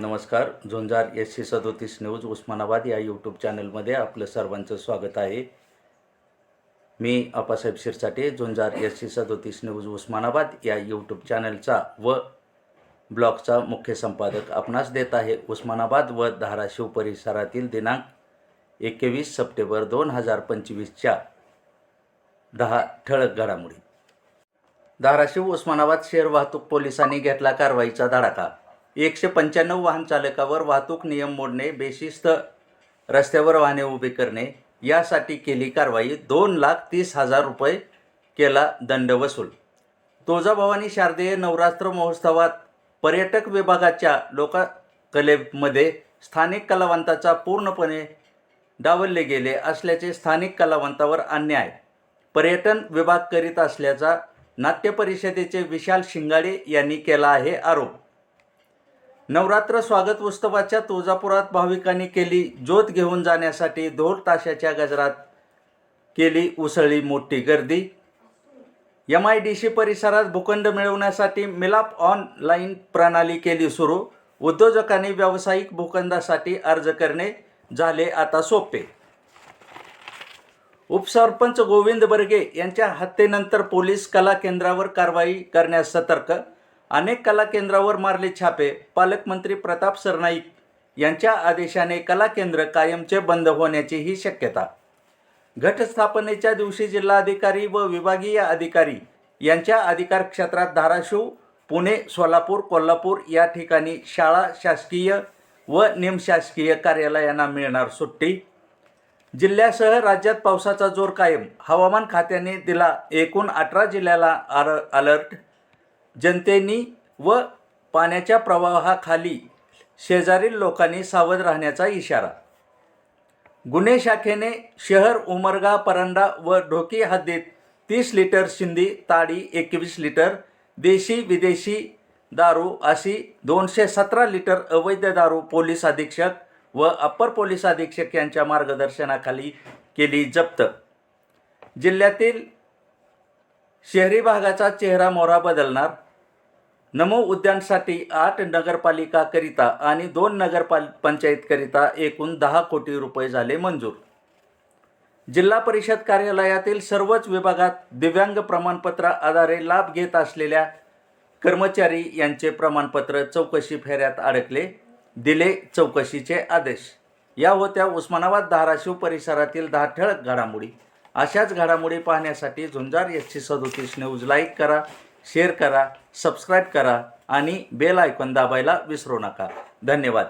नमस्कार झुंजार S C सदोतीस news Osmanabad या यूट्यूब चॅनलमध्ये आपलं सर्वांचं स्वागत आहे. मी अप्पासाहेब शिरसाटे झुंजार एस सी सदोतीस न्यूज उस्मानाबाद या यूट्यूब चॅनलचा व ब्लॉगचा मुख्य संपादक आपणास देत आहे उस्मानाबाद व धाराशिव परिसरातील दिनांक एकवीस सप्टेंबर दोन हजार पंचवीसच्या दहा ठळक घडामोडी. धाराशिव उस्मानाबाद शहर वाहतूक पोलिसांनी घेतला कारवाईचा धडाका एकशे पंच्याण्णव वाहन चालकावर वाहतूक नियम मोडणे बेशिस्त रस्त्यावर वाहने उभी करणे यासाठी केली कारवाई. दोन लाख तीस हजार रुपये केला दंड वसूल. तुळजाभवानी शारदेय नवरात्र महोत्सवात पर्यटक विभागाच्या लोककलेमध्ये स्थानिक कलावंताचा पूर्णपणे डावलले गेले असल्याचे स्थानिक कलावंतावर अन्याय. पर्यटन विभाग करीत असल्याचा नाट्य परिषदेचे विशाल शिंगाडे यांनी केला आहे आरोप. नवरात्र स्वागत उत्सवाच्या तुळजापुरात भाविकांनी केली ज्योत घेऊन जाण्यासाठी धोर ताशाच्या गजरात केली उसळी मोठी गर्दी. एम आय डी सी परिसरात भूखंड मिळवण्यासाठी मिलाप ऑनलाईन प्रणाली केली सुरू. उद्योजकांनी व्यावसायिक भूखंडासाठी अर्ज करणे झाले आता सोपे. उपसरपंच गोविंद बर्गे यांच्या हत्येनंतर पोलीस कला केंद्रावर कारवाई करण्यास सतर्क अनेक कला केंद्रावर मारले छापे. पालकमंत्री प्रताप सरनाईक यांच्या आदेशाने कला केंद्र कायमचे बंद होण्याची ही शक्यता. घटस्थापनेच्या दिवशी जिल्हाधिकारी व विभागीय अधिकारी यांच्या अधिकार क्षेत्रात धाराशिव पुणे सोलापूर कोल्हापूर या ठिकाणी शाळा शासकीय व निमशासकीय कार्यालयांना मिळणार सुट्टी. जिल्ह्यासह राज्यात पावसाचा जोर कायम. हवामान खात्याने दिला एकूण अठरा जिल्ह्याला आर अलर्ट जनतेनी व पाण्याच्या प्रवाहाखाली शेजारील लोकांनी सावध राहण्याचा इशारा. गुन्हे शाखेने शहर उमरगा परंडा व ढोकी हद्दीत तीस लिटर शिंदी ताडी एकवीस लिटर देशी विदेशी दारू अशी दोनशे सतरा लिटर अवैध दारू पोलीस अधीक्षक व अप्पर पोलीस अधीक्षक यांच्या मार्गदर्शनाखाली केली जप्त. जिल्ह्यातील शहरी भागाचा चेहरा मोहरा बदलणार नमो उद्यानसाठी आठ नगरपालिकाकरिता आणि दोन नगरपाल पंचायतकरिता एकूण दहा कोटी रुपये झाले मंजूर. जिल्हा परिषद कार्यालयातील सर्वच विभागात दिव्यांग प्रमाणपत्र आधारे लाभ घेत असलेल्या कर्मचारी यांचे प्रमाणपत्र चौकशी फेऱ्यात अडकले दिले चौकशीचे आदेश. या होत्या उस्मानाबाद धाराशिव परिसरातील दहा ठळक घडामोडी. अशाच घडामोडी पाहण्यासाठी झुंजार एस सी सदोतीस न्यूज लाईक करा. शेअर करा सबस्क्राईब करा आणि बेल आयकॉन दाबायला विसरू नका. धन्यवाद.